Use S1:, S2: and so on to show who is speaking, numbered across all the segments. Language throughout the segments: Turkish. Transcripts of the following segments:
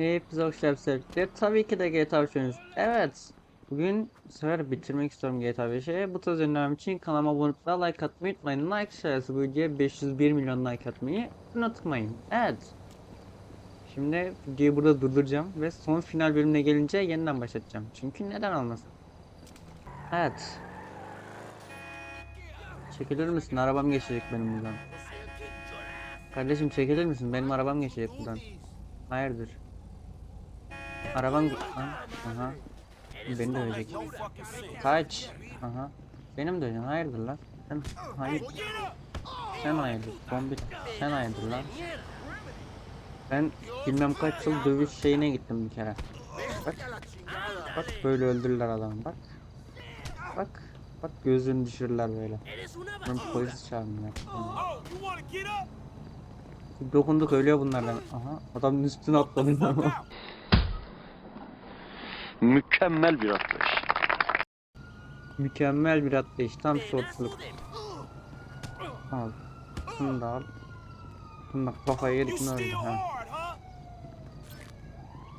S1: Hepinize hoş geldiniz. Tabii ki de GTA 5 oynuyoruz. Evet. Bugün bu sefer bitirmek istiyorum GTA 5'i. Bu tarz önlemem için kanalıma abone olup like atmayı unutmayın. Like sayısı bu videoya 501 milyon like atmayı unutmayın. Evet. Şimdi videoyu burada durduracağım ve son final bölümüne gelince yeniden başlatacağım. Çünkü neden olmasın? Evet. Çekilir misin? Arabam geçecek benim buradan. Kardeşim çekilir misin? Benim arabam geçecek buradan. Hayırdır? Araban... Ha, aha. Beni dövecek. Kaç. Aha. Benim döveceksin. Hayırdır lan? Sen hayır. Sen hayırdır. Bombi. Sen hayırdır lan? Ben bilmem kaç yıl dövüş şeyine gittim bir kere. Bak. Bak böyle öldürürler adamı bak. Bak. Bak gözünü düşürürler böyle. Ben polis çağırmıyor. Dokunduk ölüyor bunlardan. Aha adamın üstüne atladım ama.
S2: Mükemmel bir atlayış.
S1: Mükemmel bir atlayış. Tam şortluk. Al. Şunu da al. Bunu da kafaya yedik ne öldü ha.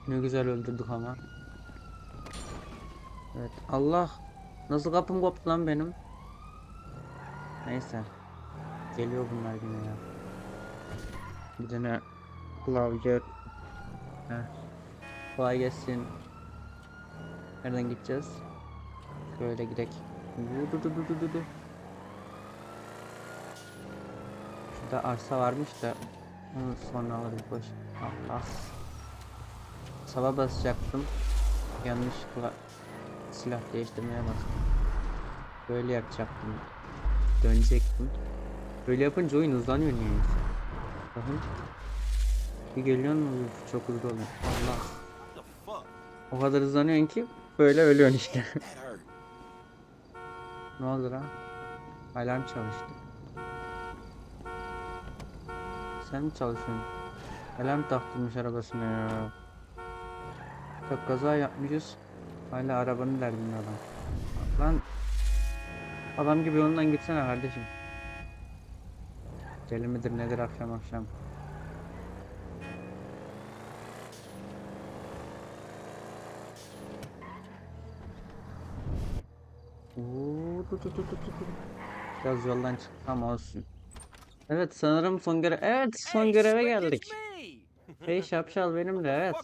S1: Ne güzel öldürdük ama. Evet. Allah. Nasıl kapım koptu lan benim? Neyse. Geliyor bunlar yine ya. Bir tane klavye. Heh. Kolay gelsin. Nereden gideceğiz? Şöyle gidek. Şurada arsa varmış da onu sonra alırız boş. Allah. Sava basacaktım. Yanlışlıkla silah değiştirmeye bastım. Böyle yapacaktım. Dönecektim. Böyle yapınca oyun hızlanıyor niye? Bakın. Bir geliyor mu çok hızlı oluyor. Allah. O kadar hızlanıyorsun ki böyle ölüyorsun işte. ne oldu lan? Alarm çalıştı. Sen mi çalışıyorsun? Alarm taktırmış arabasına ya. Bak kaza yapmışız. Hala arabanın derdinde adam. Lan adam gibi yolundan gitsene kardeşim. Deli midir nedir akşam akşam. Dur, dur, dur, dur. Biraz yoldan çıktım olsun. Evet sanırım son görev... Evet son göreve geldik. Hey şapşal benim de evet.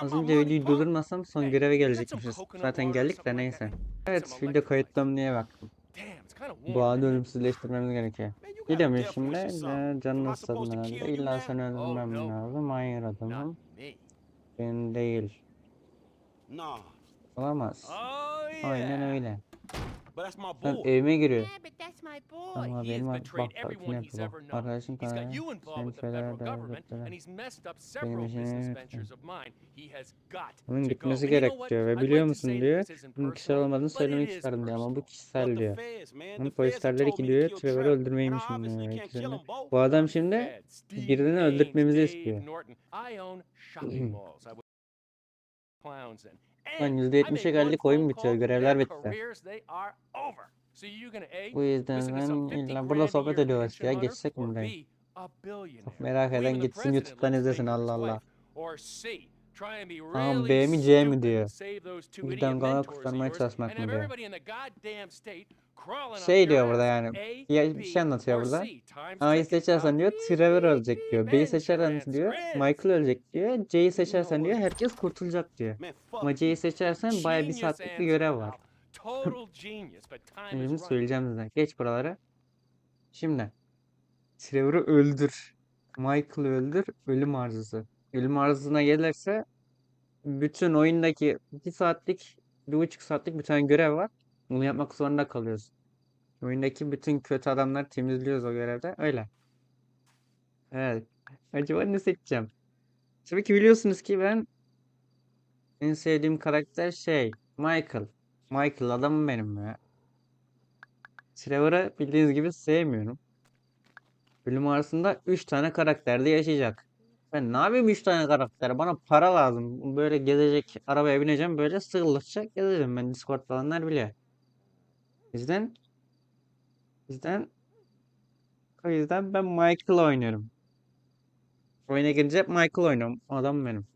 S1: Az önce videoyu durdurmasam son göreve gelecekmişiz. Zaten geldik de neyse. Evet video kayıtlam niye baktım. Bu anı ölümsüzleştirmemiz gerekiyor. Ya şimdi. Ee, Canını ısladım herhalde. İlla seni öldürmem lazım. Hayır adamım. Ben değil. Olamaz.
S3: Oh,
S1: Aynen öyle.
S3: But that's my
S1: Sen
S3: boy.
S1: evime giriyor.
S4: Yeah, but that's my boy.
S1: Ama
S5: He
S1: benim
S5: has
S1: bak
S5: betrayed everyone
S1: ne
S5: he's
S1: yapıyor.
S5: ever known.
S1: Arkadaşım
S5: He's got you involved with the
S1: şeyler
S5: federal
S1: de
S5: government, and he's messed up several
S1: Benim işimi
S5: business
S1: yönetme.
S5: ventures of mine. He has got
S1: Bunun
S5: to
S1: gitmesi
S5: go. And you
S1: gerek
S5: know what?
S1: diyor ve
S5: I'd
S1: biliyor
S5: to
S1: musun
S5: say
S1: diyor.
S5: that this isn't
S1: Bunun kişisel
S5: personal,
S1: olmadığını
S5: but it
S1: söylemek
S5: is
S1: isterdim diyor ama bu
S5: personal.
S1: kişisel
S3: Fuck the
S1: diyor.
S3: feds, man.
S1: Bunun
S3: The feds
S1: polisler
S3: have
S1: dedi
S3: told
S1: ki
S3: me to
S1: diyor
S3: kill
S1: Trevor'ı
S3: Trevor,
S1: öldürmeymiş
S3: and I
S1: diyor.
S3: obviously can't kill.
S1: Bu adam şimdi
S5: Fed, Steve
S1: birini
S5: Ames,
S1: öldürtmemizi
S5: Dave
S1: istiyor.
S5: Norton. I own shopping malls. I would clowns in.
S1: Lan
S5: And I
S1: %70'e
S5: make one
S1: geldik oyun bitiyor görevler bitti. Bu yüzden ben
S5: 50
S1: illa burada sohbet ediyoruz ya geçsek mi burayı? Çok merak eden gitsin YouTube'dan izlesin Allah Allah. Tamam, B mi, C mi diyor. Bizden
S5: idiot
S1: kana
S5: mentors of
S1: kurtarmaya çalışmak mı diyor. Şey diyor burada yani. Ya bir şey anlatıyor
S5: or
S1: burada. A'yı seçersen diyor Trevor ölecek diyor. B'yi seçersen diyor. Michael ölecek diyor. C'yi seçersen diyor herkes kurtulacak diyor. Ama. C'yi seçersen baya bir saatlik bir görev var. Şimdi söyleyeceğim size. Geç buraları. Şimdi. Trevor'ı öldür. Michael'ı öldür. Ölüm arzusu. Ölüm arzusuna gelirse bütün oyundaki bir saatlik, bir buçuk saatlik bir tane görev var. Bunu yapmak zorunda kalıyorsun. Oyundaki bütün kötü adamları temizliyoruz o görevde. Öyle. Evet. Acaba ne seçeceğim? Tabii ki biliyorsunuz ki ben en sevdiğim karakter şey Michael. Michael adamım benim ya. Trevor'ı bildiğiniz gibi sevmiyorum. Bölüm arasında 3 tane karakterde yaşayacak. Ben ne yapayım 3 tane karakter? Bana para lazım. Böyle gezecek, arabaya bineceğim böyle sığırlaşacak gezeceğim. Ben Discord falanlar biliyor. Bizden bizden o yüzden ben Michael oynuyorum. Oyuna girince hep Michael oynuyorum. Adam benim.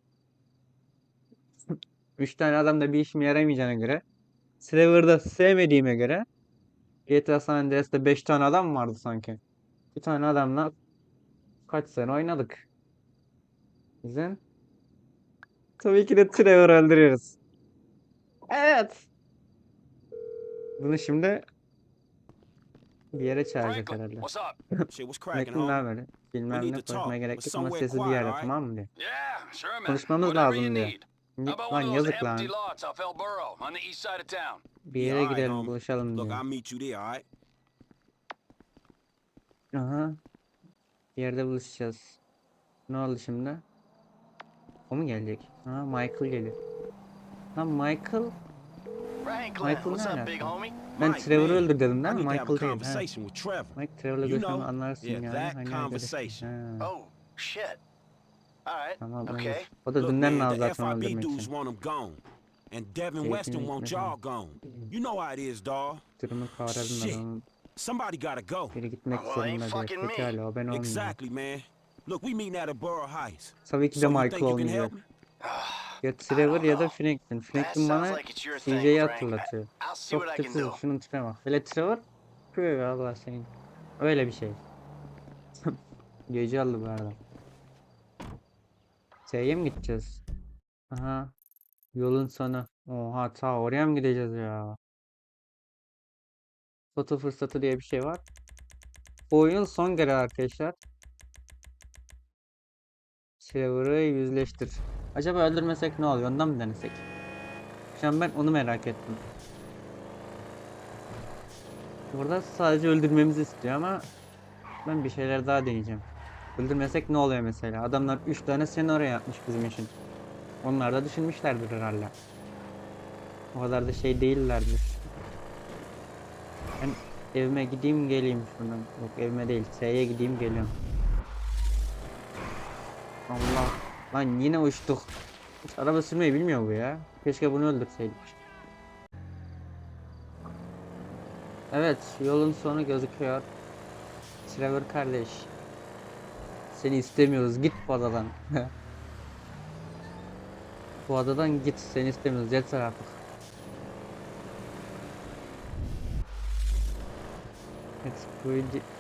S1: 3 tane adam da bir işime yaramayacağına göre. Trevor'da sevmediğime göre. GTA San Andreas'ta 5 tane adam vardı sanki? Bir tane adamla kaç sene oynadık. Güzel. Tabii ki de Trevor'ı öldürüyoruz. Evet. Bunu şimdi bir yere çağıracak herhalde. Metin ne
S3: homie?
S1: haber? Bilmem ne konuşmaya gerek yok ama sesi bir
S3: alright?
S1: tamam mı diyor. Konuşmamız lazım diyor. Lan yazık lan. Bir yere gidelim buluşalım diyor. Aha. Bir yerde buluşacağız. Ne oldu şimdi? O mu gelecek? Ha Michael geliyor. Ha Michael.
S4: Franklin,
S1: Michael
S4: what's
S1: ne
S4: up, big
S1: alaka?
S4: homie?
S1: Ben
S3: Mike,
S1: Trevor'ı
S3: man,
S1: öldür dedim
S3: I
S1: değil mi?
S3: need to have a
S1: Michael değil. Ha.
S3: conversation with Trevor.
S1: Mike Trevor'la
S3: You
S1: görüşmemi
S3: know,
S1: anlarsın
S3: yeah,
S1: yani.
S3: that
S1: Hani
S3: conversation.
S1: arkadaşım. Ha.
S4: Oh, shit. All right.
S1: Tamam
S4: okay.
S1: olur. O da
S3: Look,
S1: dünden
S3: man,
S1: lazım
S3: the
S1: zaten
S3: FIB
S1: öldürmek
S3: dudes
S1: için.
S3: want him gone. And Devin
S1: Keyfini
S3: Weston want
S1: içmeden.
S3: y'all gone. You know how it is, dawg.
S1: Durumu kavradın
S3: Shit.
S1: adamın.
S3: Somebody gotta go.
S1: Biri gitmek
S4: Well, ain't
S1: zorunda diyor.
S4: fucking me.
S1: Pekala o ben olmayacağım.
S3: Exactly, man. Look, we meeting at a Borough Heights.
S1: Tabii ki de
S3: So you
S1: Michael
S3: think you can help
S1: olmayacak. Ya Trevor ya da. Franklin. Franklin bana CJ'yi hatırlatıyor. Çok tipsiz. Şunun tipine bak. Hele Trevor. Köy Allah senin. Öyle bir şey. Gece aldı bu arada. Şeye mi gideceğiz? Aha. Yolun sonu. Oha ta oraya mı gideceğiz ya? Foto fırsatı diye bir şey var. Bu oyun son görev arkadaşlar. Trevor'ı yüzleştir. Acaba öldürmesek ne oluyor? Ondan mı denesek? Şu an ben onu merak ettim. Burada sadece öldürmemizi istiyor ama ben bir şeyler daha deneyeceğim. Öldürmesek ne oluyor mesela? Adamlar 3 tane senaryo yapmış bizim için. Onlar da düşünmüşlerdir herhalde. O kadar da şey değillerdir. Ben evime gideyim geleyim şuradan. Yok evime değil. S'ye gideyim geliyorum. Allah. Lan yine uçtuk. Hiç araba sürmeyi bilmiyor bu ya. Keşke bunu öldürseydik. Evet, yolun sonu gözüküyor. Trevor kardeş. Seni istemiyoruz. Git bu adadan. bu adadan git. Seni istemiyoruz. Yeter artık. Evet, bu,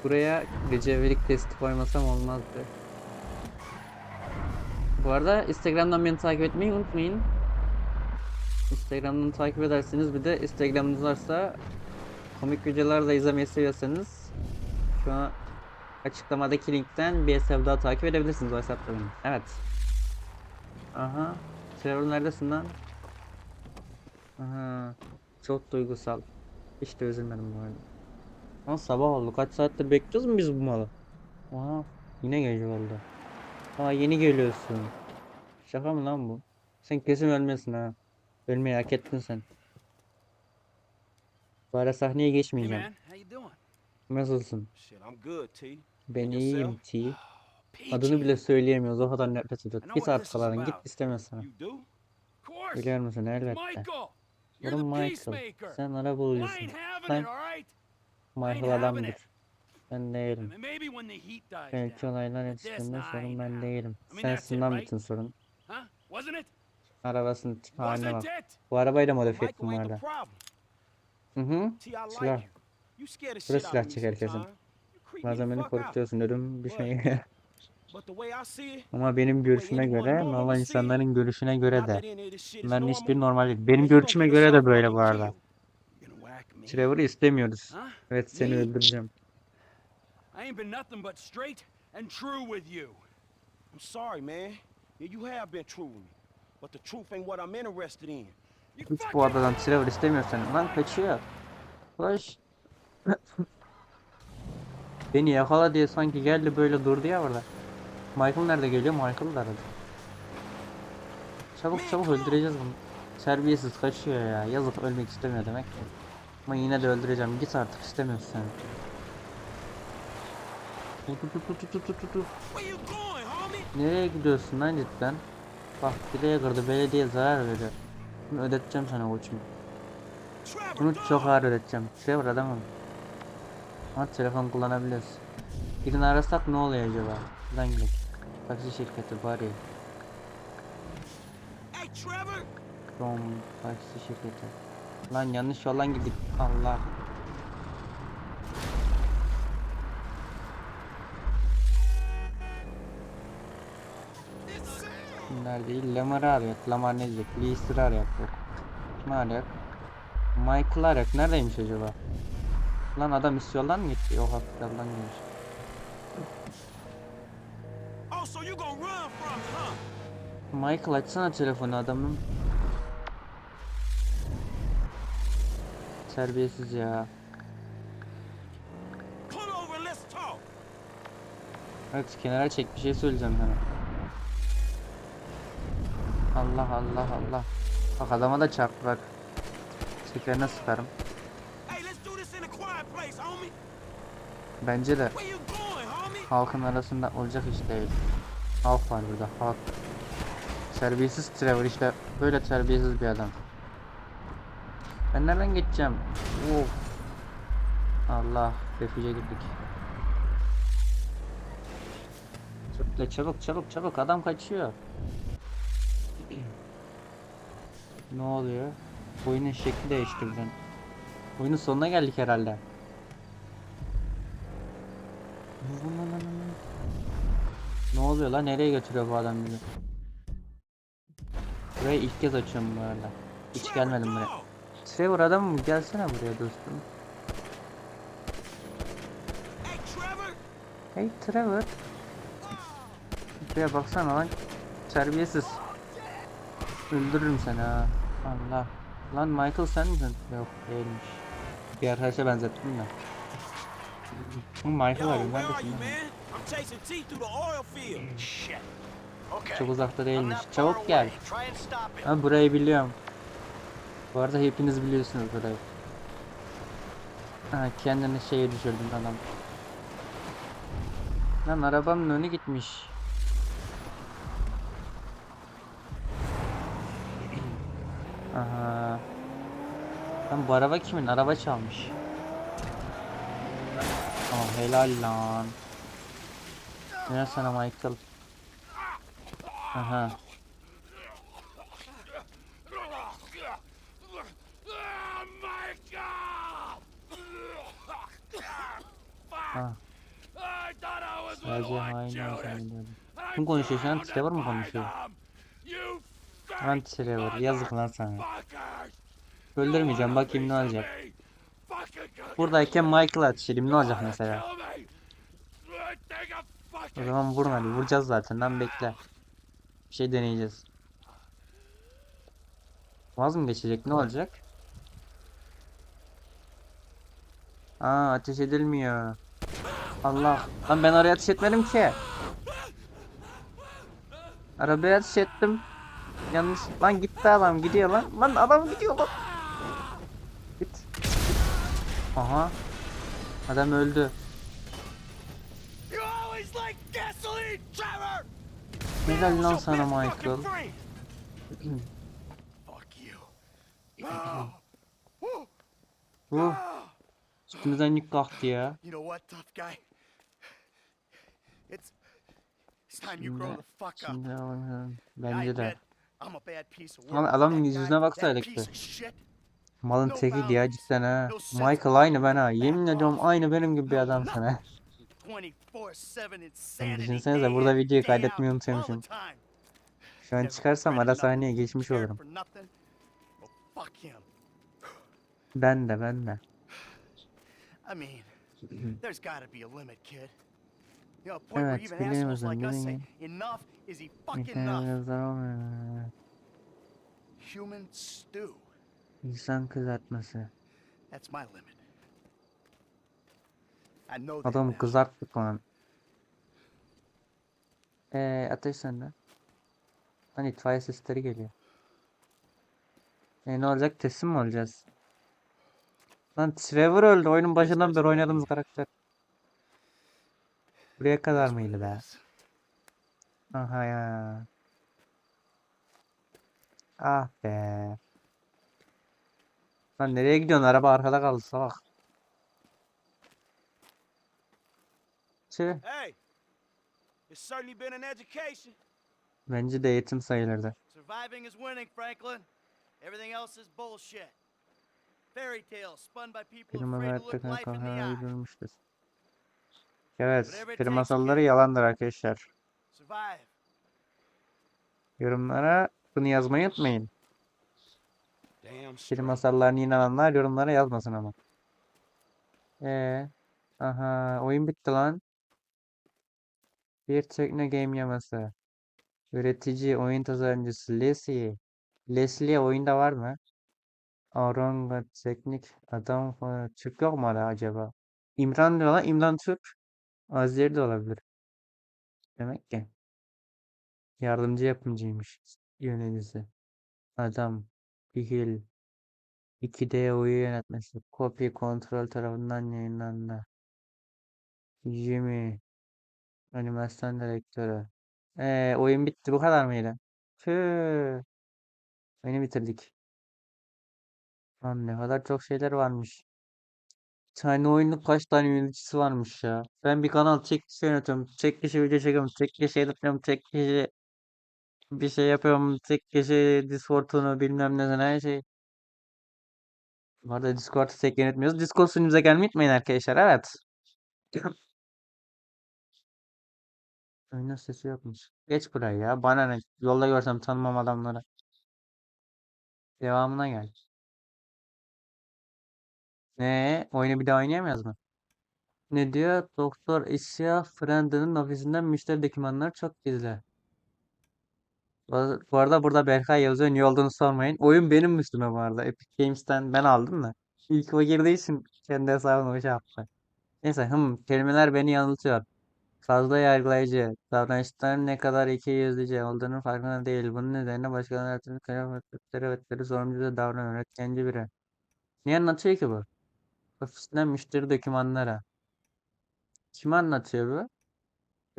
S1: buraya Recep'lik testi koymasam olmazdı. Bu arada Instagram'dan beni takip etmeyi unutmayın. Instagram'dan takip ederseniz bir de Instagram'ınız varsa komik videolar da izlemeyi seviyorsanız şu an açıklamadaki linkten hesabı daha takip edebilirsiniz o hesapta benim. Evet. Aha. Trevor neredesin lan? Aha. Çok duygusal. Hiç de üzülmedim bu arada. Ama sabah oldu. Kaç saattir bekliyoruz mu biz bu malı? Aha. Yine gece oldu. Aa yeni geliyorsun. Şaka mı lan bu? Sen kesin ölmesin ha. Ölmeyi hak ettin sen. Bu ara sahneye geçmeyeceğim. Nasılsın? Ben iyiyim? T. Adını bile söyleyemiyoruz. O kadar nefret ediyor.
S5: I know
S1: Git
S5: what
S1: artık
S5: this is
S1: falan. Git?
S5: Of course.
S1: Biliyor musun? Elbette. Oğlum Michael. Sen ara
S5: Well, I
S1: bulucusun.
S5: ain't having
S1: Sen? Michael adamdır. Ben değilim. Belki olaylar yetiştiğinde sorun ben değilim. Sensin lan bütün sorun. Arabasının tip haline bak. Bu arabayı da modifiye ettim bu arada. Hı hı. Silah. Burası silah çeker kesin. Bazen beni korkutuyorsun dedim bir şey. Ama benim görüşüme göre
S3: normal
S1: insanların görüşüne göre de. Bunların hiçbiri
S3: normal,
S1: değil. Benim görüşüme göre de böyle bu arada. Trevor'ı istemiyoruz. Evet seni öldüreceğim.
S5: I ain't been nothing but straight and true with you.
S3: I'm sorry, man. Yeah, you have been true with me. But the truth ain't what I'm interested in.
S5: You
S1: Hiç bu adadan Trevor istemiyorsan lan kaçıyor. Koş. Beni yakala diye sanki geldi böyle durdu ya orada. Michael nerede geliyor? Michael da aradı. Çabuk çabuk öldüreceğiz bunu. Terbiyesiz kaçıyor ya. Yazık ölmek istemiyor demek ki. Ama yine de öldüreceğim. Git artık istemiyorsun sen. Tut tut tut tut tut tut tut, tut.
S3: Where you going, homie?
S1: Nereye gidiyorsun lan cidden? Bak direğe kırdı belediye zarar veriyor. Bunu ödeteceğim sana koçum. Bunu çok ağır ödeteceğim. Trevor adamım. Ama telefon kullanabiliyoruz. Birini arasak ne oluyor acaba? Buradan gidelim. Taksi şirketi bari.
S3: Hey, Trevor.
S1: Rom taksi şirketi. Lan yanlış yoldan gittik. Allah. Bunlar değil. Lamar'ı arıyor. Lamar ne diyecek? Lee's'i arıyor. Yok. Kimi arıyor? Michael'ı arıyor. Neredeymiş acaba? Lan adam üst yoldan mı gitti? Yok hafif yoldan gelmiş.
S3: Oh?
S1: Michael açsana telefonu adamın. Terbiyesiz ya. Evet kenara çek bir şey söyleyeceğim sana. Allah Allah Allah. Bak adama da çarp bak. Tekerine sıkarım. Bence de halkın arasında olacak iş değil. Halk var burada halk. Terbiyesiz Trevor işte böyle terbiyesiz bir adam. Ben nereden geçeceğim? Of. Allah refüje girdik. Çabuk çabuk çabuk çabuk adam kaçıyor. Ne oluyor? Oyunun şekli değişti birden. Oyunun sonuna geldik herhalde. Ne oluyor lan? Nereye götürüyor bu adam bizi? Burayı ilk kez açıyorum bu arada. Hiç gelmedim buraya. Trevor adamım gelsene buraya dostum.
S3: Hey, Trevor!
S1: Hey Trevor. Buraya baksana lan. Terbiyesiz. Öldürürüm seni ha. Allah. Lan Michael sen misin? Yok değilmiş. Bir arkadaşa benzettim de. Michael
S3: are
S1: neredesin lan? Çok uzakta değilmiş. Çabuk gel. Ha burayı biliyorum. Bu arada hepiniz biliyorsunuz burayı. Ha kendini şeye düşürdün adam. Lan arabamın önü gitmiş. Aha. Lan bu araba kimin? Araba çalmış. Tamam helal lan. Ne sana Michael? Aha. Ha. Sadece hain biliyordum. Kim konuşuyor şu an? Trevor mu konuşuyor? Lan Trevor yazık lan sana. Öldürmeyeceğim bakayım ne olacak. Buradayken Michael'a ateş edeyim ne olacak mesela? O zaman vurun hadi vuracağız zaten lan bekle. Bir şey deneyeceğiz. Vaz mı geçecek ne olacak? Aa ateş edilmiyor. Allah. Lan ben oraya ateş etmedim ki. Arabaya ateş ettim. Yanlış. Lan gitti adam gidiyor lan. Lan adam gidiyor lan. Git. Git. Aha. Adam öldü. Helal lan sana Michael. Bu üstümüzden yük kalktı ya. Şimdi, şimdi alamıyorum. Bence de. Lan adamın yüzüne baksana
S4: shit,
S1: Malın teki
S4: boundaries,
S1: cidden ha. Michael aynı ben ha. Yemin ediyorum aynı benim gibi bir adamsın ha.
S4: 24/7 insanity.
S1: düşünsenize burada videoyu kaydetmeyi
S4: time.
S1: Şu an çıkarsam ara sahneye geçmiş olurum. Ben de ben de.
S4: I mean, there's gotta be a limit, kid. You know, a point
S1: Evet,
S4: where even
S1: biliyor
S4: assholes
S1: musun,
S4: like us say,
S1: biliyorum.
S4: enough is he fucking
S1: İnsan
S4: enough.
S1: kızar olmuyor.
S4: Human stew.
S1: İnsan kızartması.
S4: That's my limit.
S1: Adam kızarttık lan. Eee ateş sende. Lan itfaiye sesleri geliyor. E ne olacak teslim mi olacağız? Lan Trevor öldü oyunun başından beri oynadığımız karakter. Buraya kadar mıydı be? Aha ya. Ah be. Lan nereye gidiyorsun? Araba arkada kaldı salak.
S3: Education.
S1: Bence de eğitim sayılırdı.
S4: Surviving is winning, Franklin. Everything else is bullshit. Fairy tales spun by people afraid to look life in the eye.
S1: Evet, peri masalları yalandır arkadaşlar. Yorumlara bunu yazmayı unutmayın. Peri masallarına inananlar yorumlara yazmasın ama. Ee, aha, oyun bitti lan. Bir tekno game yaması. Üretici, oyun tasarımcısı Leslie. Leslie oyunda var mı? Aronga Teknik adam falan. Türk yok mu hala acaba? İmran diyor lan. İmran Türk. Azeri de olabilir. Demek ki. Yardımcı yapımcıymış. Yöneticisi. Adam. Bihil. 2D oyun yönetmesi. Copy kontrol tarafından yayınlandı. Jimmy. Animasyon direktörü. Ee, oyun bitti. Bu kadar mıydı? Tüh. Oyunu bitirdik. Lan ne kadar çok şeyler varmış. Tane oyunun kaç tane yöneticisi varmış ya. Ben bir kanal tek kişi yönetiyorum. Tek kişi video çekiyorum. Tek kişi editliyorum. Tek kişi bir şey yapıyorum. Tek kişi Discord'unu bilmem ne her şey. Bu arada Discord'u tek yönetmiyoruz. Discord sunucumuza gelmeyi unutmayın arkadaşlar. Evet. Oyunun sesi yokmuş. Geç buraya ya. Bana ne? Yolda görsem tanımam adamları. Devamına gel. Ne? Oyunu bir daha oynayamıyoruz mu? Ne diyor? Doktor Isya Friendly'nin ofisinden müşteri dokümanları çok gizli. Bu arada burada Berkay yazıyor. Niye olduğunu sormayın. Oyun benim üstüme bu arada. Epic Games'ten ben aldım da. İlk o girdiği için kendi hesabına o şey yaptı. Neyse hım kelimeler beni yanıltıyor. Fazla yargılayıcı. Davranışların ne kadar ikiyüzlüce olduğunun farkında değil. Bunun nedeniyle başkalarının hayatını kıyafetleri ve sorumluca davranan öğretkenci biri. Niye anlatıyor ki bu? Ofisinden müşteri dokümanlara. Kim anlatıyor bu?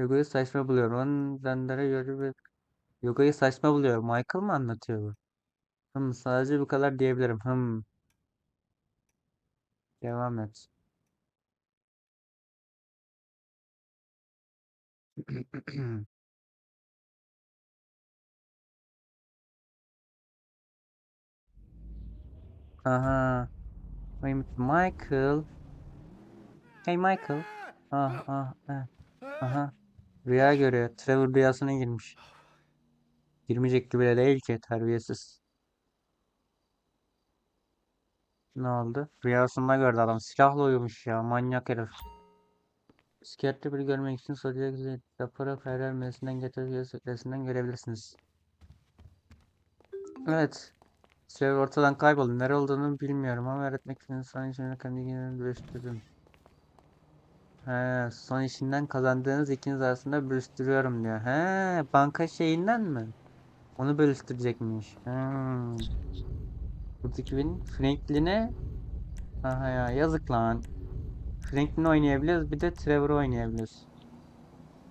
S1: Yoga'yı saçma buluyor. Onun bendere yoru ve Yoga'yı saçma buluyor. Michael mı anlatıyor bu? Hım sadece bu kadar diyebilirim. Hım. Devam et. Aha. Wait, Michael. Hey Michael. Ah ah eh. Aha. Rüya görüyor. Trevor rüyasına girmiş. Girmeyecek gibi bile değil ki terbiyesiz. Ne oldu? Rüyasında gördü adam. Silahla uyumuş ya. Manyak herif. Psikiyatri bir görmek için size rapora karar meclisinden getirdiği görebilirsiniz. Evet. Trevor ortadan kayboldu. Nere olduğunu bilmiyorum ama öğretmek için son işini kendi bölüştürdüm. He, son işinden kazandığınız ikiniz arasında bölüştürüyorum diyor. He, banka şeyinden mi? Onu bölüştürecekmiş. Hmm. Buradaki benim Franklin'e Aha ya yazık lan. Franklin oynayabiliyoruz bir de Trevor oynayabiliyoruz.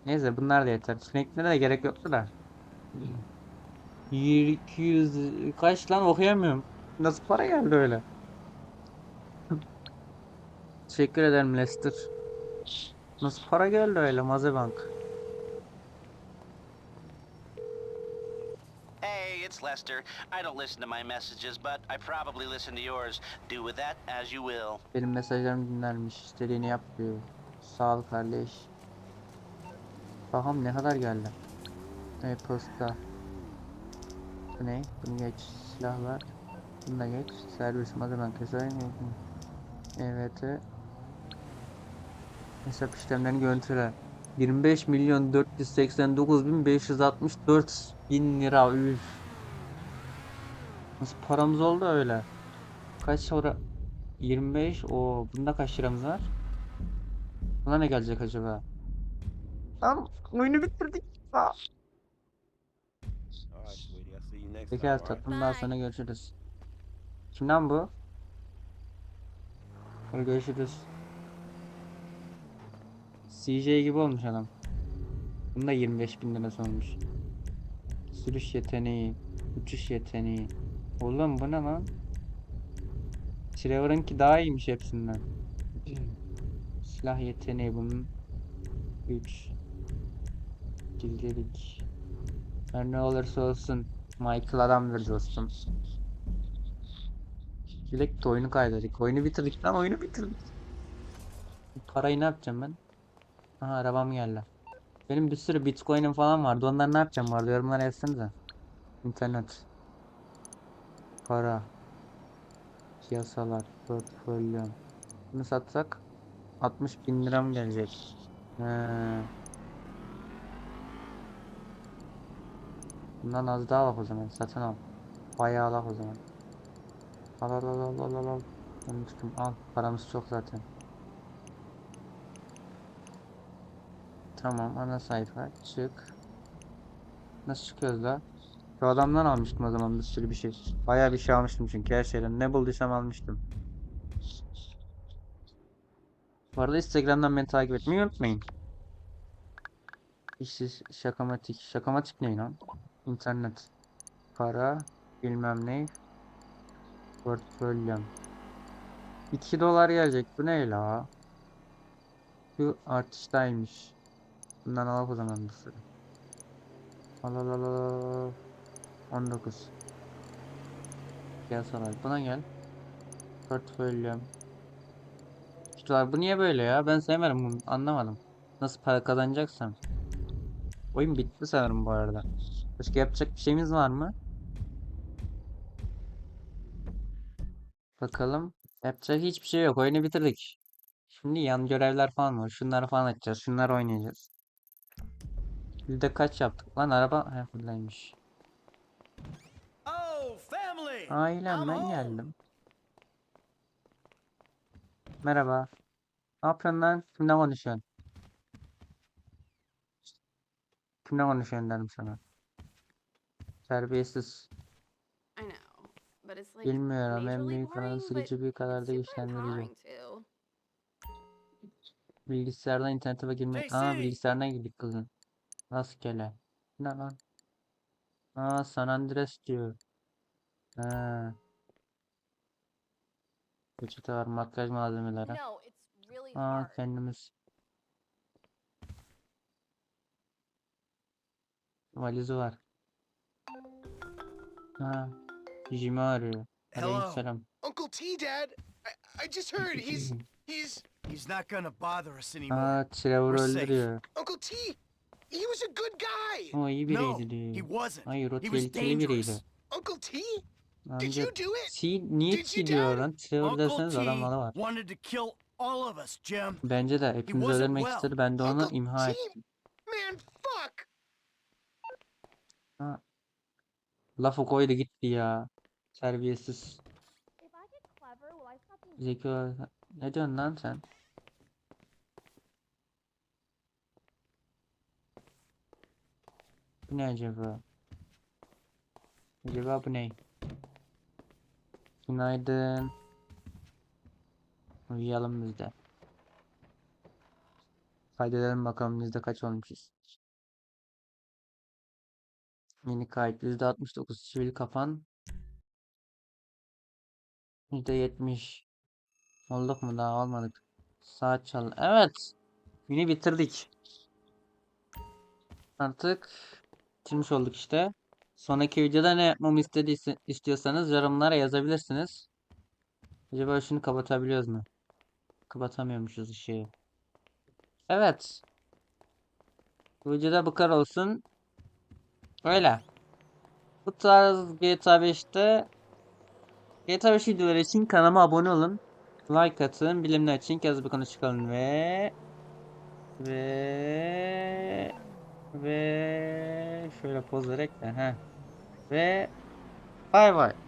S1: Neyse bunlar da yeter. Franklin'e de gerek yoktu da. 200 kaç lan okuyamıyorum. Nasıl para geldi öyle? Teşekkür ederim Lester. Nasıl para geldi öyle Mazebank?
S6: Hey, it's Lester. I don't listen to my messages, but I probably listen to yours. Do with that as you will.
S1: Benim mesajlarımı dinlermiş. İstediğini yap diyor. Sağ ol kardeş. Bakalım ne kadar geldi. E-posta. Bu ne? Bunu geç. Silahlar. Bunu da geç. Servis malzeme keser. Evet. Hesap işlemlerini görüntüle. 25 milyon 489 bin 564 bin lira. Üf. Nasıl paramız oldu öyle? Kaç sonra 25 o bunda kaç liramız var? Buna ne gelecek acaba? Lan oyunu bitirdik. Aa.
S3: Right?
S1: tatlım daha sonra görüşürüz. Kimden bu? Hadi görüşürüz. CJ gibi olmuş adam. Bunda 25 bin lira olmuş. Sürüş yeteneği, uçuş yeteneği. Oğlum bu ne lan? Trevor'ınki daha iyiymiş hepsinden. Silah yeteneği bunun 3 Gizlilik Her ne olursa olsun Michael adamdır dostum. Direkt oyunu kaydettik. Oyunu bitirdik lan oyunu bitirdik. Bu parayı ne yapacağım ben? Aha arabam geldi. Benim bir sürü bitcoin'im falan vardı. Onları ne yapacağım vardı yorumlara yazsanıza. İnternet. Para. Piyasalar. Portfolyo. Bunu satsak 60 bin liram gelecek. He. Bundan az daha al o zaman. Satın al. Bayağı al o zaman. Al al al al al al. Unuttum al. Paramız çok zaten. Tamam ana sayfa çık. Nasıl çıkıyoruz da? Şu adamdan almıştım o zaman bir sürü bir şey. Bayağı bir şey almıştım çünkü her şeyden. Ne bulduysam almıştım. Bu arada Instagram'dan beni takip etmeyi unutmayın. İşsiz şakamatik. Şakamatik ne lan? İnternet. Para. Bilmem ne. Portfolyom. 2 dolar gelecek. Bu ne la? Bu artıştaymış. Bundan alalım o zaman bir sürü. Al al al al. 19. Piyasalar. Buna gel. Portfolyom. 2 dolar. Bu niye böyle ya? Ben sevmedim bunu. Anlamadım. Nasıl para kazanacaksam. Oyun bitti sanırım bu arada. Başka yapacak bir şeyimiz var mı? Bakalım. Yapacak hiçbir şey yok. Oyunu bitirdik. Şimdi yan görevler falan var. Şunları falan açacağız. Şunları oynayacağız. Yüzde kaç yaptık lan? Araba he, buradaymış. Ailem ben geldim. Merhaba. Ne yapıyorsun lan? Kimle konuşuyorsun? Kimle konuşuyorsun dedim sana. Terbiyesiz.
S7: I know, but it's like
S1: Bilmiyorum. En büyük
S7: but
S1: sıkıcı bir kadar da güçlendirici. Bilgisayardan internete girmek. Aa bilgisayardan girdik kızın. Rastgele. Ne lan? Aa San Andreas diyor. Ha. Peçete var, makyaj malzemeleri. Aa kendimiz. Valizi var. Ha. Jim'i arıyor.
S4: Hello.
S1: Aleykümselam.
S8: Uncle T, Dad. I, I just heard he's he's
S4: He's not gonna bother us anymore.
S1: Aa Trevor
S4: We're safe.
S1: öldürüyor.
S8: Uncle T. He was a good guy.
S1: O iyi
S4: no,
S1: biriydi
S4: he
S1: diyor.
S4: wasn't.
S1: Hayır o
S4: He was
S1: tehlikeli biriydi.
S8: Uncle T. Did you do it?
S1: T niye
S8: Did
S1: T
S8: you,
S1: diyor lan? Trevor adam var.
S4: wanted to kill all of us, Jim.
S1: Bence de hepimizi
S4: wasn't
S1: öldürmek
S4: well.
S1: istedi. Ben de onu
S8: Uncle
S1: imha
S8: T.
S1: ettim.
S8: Man,
S1: Lafı koydu gitti ya. Terbiyesiz. Zeki Ne diyorsun lan sen? Bu ne acaba? Acaba bu ne? Günaydın. Uyuyalım biz de. Kaydedelim bakalım bizde kaç olmuşuz. Yeni kayıt %69 sivil kafan %70 Olduk mu daha olmadık. Saat çal. Evet. Günü bitirdik. Artık bitirmiş olduk işte. Sonraki videoda ne yapmamı istediyse, istiyorsanız yorumlara yazabilirsiniz. Acaba şunu kapatabiliyoruz mu? Kapatamıyormuşuz ışığı. Evet. Bu videoda bu kadar olsun. Öyle. Bu tarz GTA 5'te GTA 5 videoları için kanalıma abone olun. Like atın, bilimler için kez bir konu çıkalım ve ve ve şöyle poz vererek de ha ve bay bay.